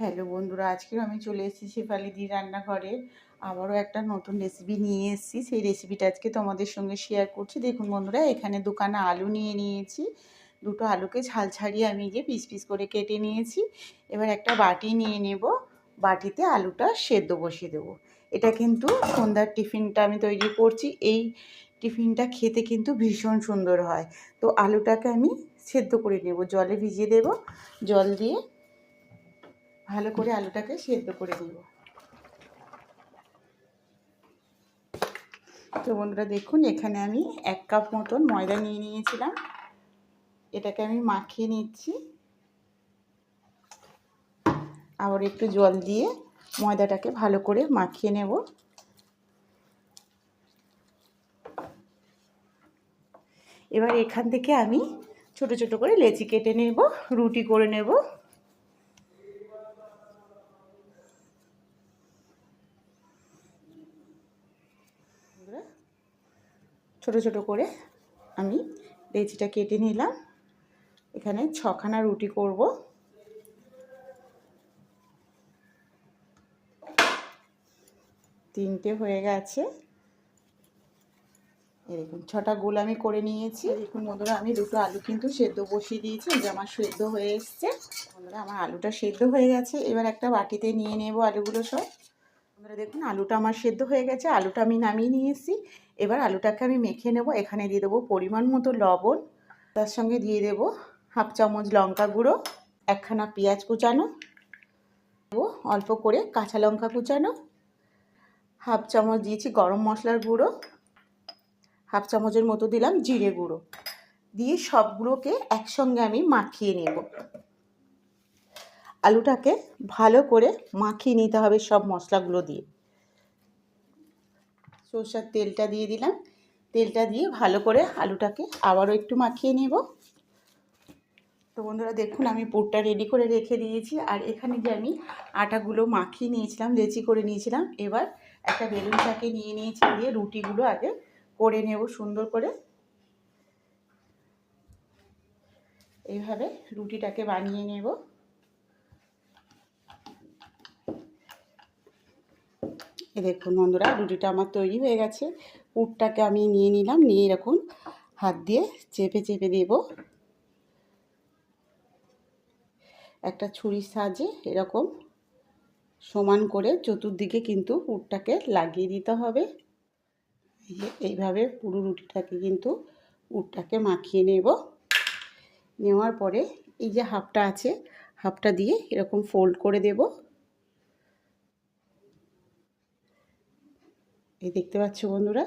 Hello বন্ধুরা, আজকেও আমি চলে এসেছি শেফালিদি রান্নাঘরে। আবারও একটা নতুন রেসিপি নিয়ে এসেছি। সেই রেসিপিটা আজকে তোমাদের সঙ্গে শেয়ার করছি। দেখুন বন্ধুরা, এখানে দোকানে আলু নিয়ে নিয়েছি। দুটো আলুকে ঝাল ছাড়িয়ে আমি গিয়ে পিস পিস করে কেটে নিয়েছি। এবার একটা বাটি নিয়ে নেব। বাটিতে আলুটা সেদ্ধ বসিয়ে দেবো। এটা কিন্তু সন্ধ্যার টিফিনটা আমি তৈরি করছি। এই টিফিনটা খেতে কিন্তু ভীষণ সুন্দর হয়। তো আলুটাকে আমি সেদ্ধ করে নেব। জলে ভিজিয়ে দেব। জল দিয়ে ভালো করে আলুটাকে সেদ্ধ করে নেব। তো বন্ধুরা দেখুন, এখানে আমি এক কাপ মতন ময়দা নিয়ে নিয়েছিলাম। এটাকে আমি মাখিয়ে নিচ্ছি। আবার একটু জল দিয়ে ময়দাটাকে ভালো করে মাখিয়ে নেব। এবার এখান থেকে আমি ছোট ছোট করে লেচি কেটে নেব, রুটি করে নেব। ছোট ছোট করে আমি লেচিটা কেটে নিলাম। এখানে ছখানা রুটি করব। তিনটে হয়ে গেছে। এরকম ছটা গোল আমি করে নিয়েছি। দেখুন বন্ধুরা, আমি দুটো আলু কিন্তু সেদ্ধ বসিয়ে দিয়েছি, যে আমার সেদ্ধ হয়ে এসছে। বন্ধুরা, আমার আলুটা সেদ্ধ হয়ে গেছে। এবার একটা বাটিতে নিয়ে নেব আলুগুলো সব। বন্ধুরা দেখুন, আলুটা আমার সেদ্ধ হয়ে গেছে, আলুটা আমি নামিয়ে নিয়েছি। এবার আলুটাকে আমি মেখে নেব, এখানে দিয়ে দেবো পরিমাণ মতো লবণ, তার সঙ্গে দিয়ে দেবো হাফ চামচ লঙ্কা গুঁড়ো, একখানা পেঁয়াজ কুচানো, দেবো অল্প করে কাঁচা লঙ্কা কুচানো, হাফ চামচ দিয়েছি গরম মশলার গুঁড়ো, হাফ চামচের মতো দিলাম জিরে গুঁড়ো। দিয়ে সবগুলোকে একসঙ্গে আমি মাখিয়ে নেব। আলুটাকে ভালো করে মাখিয়ে নিতে হবে সব মশলাগুলো দিয়ে। সরষার তেলটা দিয়ে দিলাম। তেলটা দিয়ে ভালো করে আলুটাকে আবারও একটু মাখিয়ে নেব। তো বন্ধুরা, দেখুন আমি পুরটা রেডি করে রেখে দিয়েছি। আর এখানে যে আমি আটাগুলো মাখিয়ে নিয়েছিলাম, লেচি করে নিয়েছিলাম, এবার একটা বেলুন চাকে নিয়ে নিয়েছি দিয়ে রুটিগুলো আগে করে নেব সুন্দর করে। এইভাবে রুটিটাকে বানিয়ে নেব। এ দেখুন বন্ধুরা, রুটিটা আমার তৈরি হয়ে গেছে। পুরটাকে আমি নিয়ে নিলাম, নিয়ে এরকম হাত দিয়ে চেপে চেপে দেব। একটা ছুরির সাহায্যে এরকম সমান করে চতুর্দিকে কিন্তু পুরটাকে লাগিয়ে দিতে হবে। এইভাবে পুরো রুটিটাকে কিন্তু পুরটাকে মাখিয়ে নেব। নেওয়ার পরে এই যে হাফটা আছে, হাফটা দিয়ে এরকম ফোল্ড করে দেব। এই দেখতে পাচ্ছ বন্ধুরা?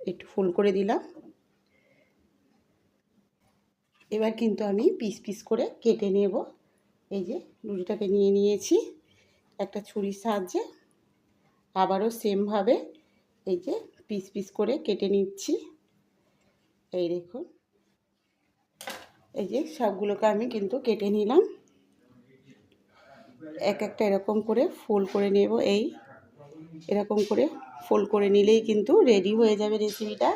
একটু ফুল করে দিলাম। এবার কিন্তু আমি পিস পিস করে কেটে নেব। এই যে রুটিটাকে নিয়ে নিয়েছি। একটা ছুরির সাহায্যে আবারও সেমভাবে এই যে পিস পিস করে কেটে নিচ্ছি। এই দেখুন। এই যে সবগুলোকে আমি কিন্তু কেটে নিলাম। এক একটা এরকম করে ফোল্ড করে নেব এই। এরকম করে ফোল্ড করে নিলেই কিন্তু রেডি হয়ে যাবে রেসিপিটা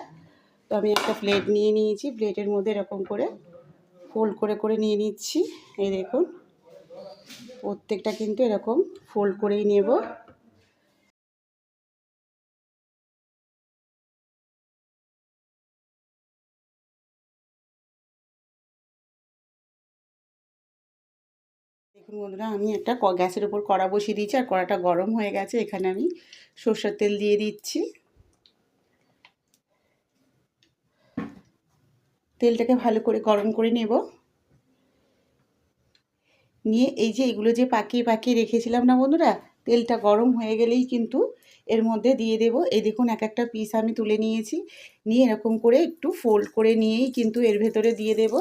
তো আমি একটা প্লেট নিয়ে নিয়েছি প্লেটের মধ্যে এরকম করে ফোল্ড করে করে নিয়ে নিচ্ছি। এই দেখুন, প্রত্যেকটা কিন্তু এরকম ফোল্ড করেই নেব। দেখুন বন্ধুরা, আমি একটা গ্যাসের ওপর কড়া বসিয়ে দিয়েছি আর কড়াটা গরম হয়ে গেছে। এখানে আমি সর্ষের তেল দিয়ে দিচ্ছি। তেলটাকে ভালো করে গরম করে নেব। নিয়ে এই যে এগুলো যে পাকিয়ে পাকিয়ে রেখেছিলাম না বন্ধুরা, তেলটা গরম হয়ে গেলেই কিন্তু এর মধ্যে দিয়ে দেব। এই দেখুন এক একটা পিস আমি তুলে নিয়েছি। নিয়ে এরকম করে একটু ফোল্ড করে নিয়েই কিন্তু এর ভেতরে দিয়ে দেব।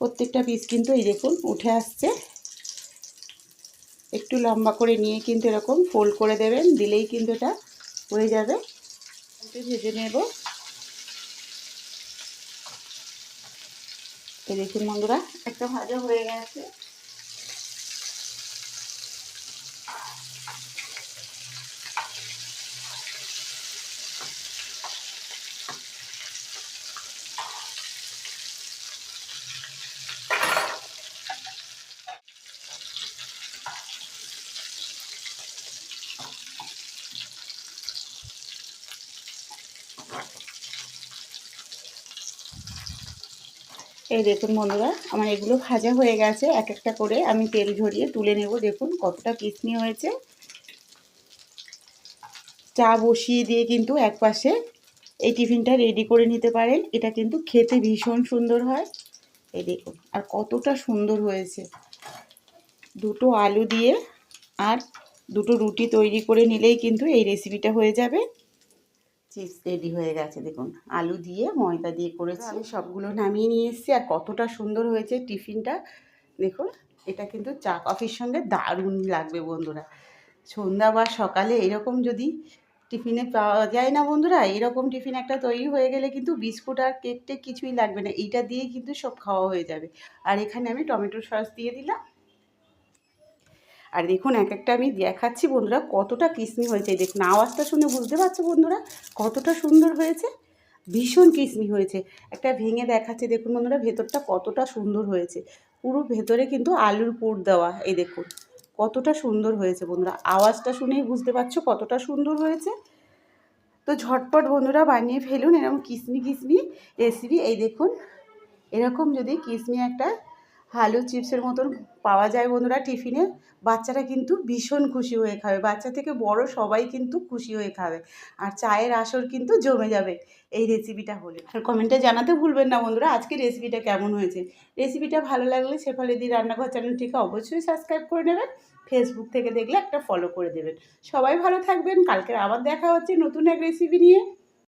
প্রত্যেকটা পিস কিন্তু এই দেখুন উঠে আসছে। একটু লম্বা করে নিয়ে কিন্তু এরকম ফোল্ড করে দেবেন, দিলেই কিন্তু এটা হয়ে যাবে। ভেজে নেব। এই দেখুন বন্ধুরা, একটা ভাজা হয়ে গেছে। এই দেখুন বন্ধুরা, আমার এগুলো ভাজা হয়ে গেছে, এক একটা করে আমি তেল ঝরিয়ে তুলে নেব। দেখুন কতটা কিসমি হয়েছে। চা বসিয়ে দিয়ে কিন্তু এক পাশে এই টিফিনটা রেডি করে নিতে পারেন। এটা কিন্তু খেতে ভীষণ সুন্দর হয়। এই দেখুন, আর কতটা সুন্দর হয়েছে। দুটো আলু দিয়ে আর দুটো রুটি তৈরি করে নিলেই কিন্তু এই রেসিপিটা হয়ে যাবে। চিপস রেডি হয়ে গেছে, দেখুন। আলু দিয়ে, ময়দা দিয়ে করেছি। আমি সবগুলো নামিয়ে নিয়ে এসেছি, আর কতটা সুন্দর হয়েছে টিফিনটা। দেখুন, এটা কিন্তু চা কফির সঙ্গে দারুণ লাগবে বন্ধুরা। সন্ধ্যা বা সকালে এরকম যদি টিফিনে পাওয়া যায় না বন্ধুরা, এরকম টিফিন একটা তৈরি হয়ে গেলে কিন্তু বিস্কুট আর কেক টেক কিছুই লাগবে না। এইটা দিয়েই কিন্তু সব খাওয়া হয়ে যাবে। আর এখানে আমি টমেটো সস দিয়ে দিলাম। আর দেখুন এক একটা আমি দেখাচ্ছি বন্ধুরা, কতটা কিসমি হয়েছে। দেখুন, আওয়াজটা শুনে বুঝতে পারছ বন্ধুরা, কতটা সুন্দর হয়েছে? ভীষণ কিসমি হয়েছে। একটা ভেঙে দেখাচ্ছে, দেখুন বন্ধুরা, ভেতরটা কতটা সুন্দর হয়েছে। পুরো ভেতরে কিন্তু আলুর পুর দেওয়া, এই দেখুন, কতটা সুন্দর হয়েছে বন্ধুরা। আওয়াজটা শুনেই বুঝতে পারছ কতটা সুন্দর হয়েছে। তো ঝটপট বন্ধুরা বানিয়ে ফেলুন, এরকম কিসমি কিসমি রেসিপি এই দেখুন, এরকম যদি কিসমি একটা আলু চিপসের মতন পাওয়া যায় বন্ধুরা টিফিনে। বাচ্চারা কিন্তু ভীষণ খুশি হয়ে খাবে। বাচ্চা থেকে বড় সবাই কিন্তু খুশি হয়ে খাবে। আর চায়ের আসর কিন্তু জমে যাবে। এই রেসিপিটা হলে। আর কমেন্টে জানাতে ভুলবেন না বন্ধুরা, আজকে রেসিপিটা কেমন হয়েছে? রেসিপিটা ভালো লাগলে শেফালি দি রান্নাঘর চ্যানেলটিকে অবশ্যই সাবস্ক্রাইব করে নেবেন। ফেসবুক থেকে দেখলে একটা ফলো করে দেবেন। সবাই ভালো থাকবেন। কালকে আবার দেখা হচ্ছে নতুন এক রেসিপি নিয়ে।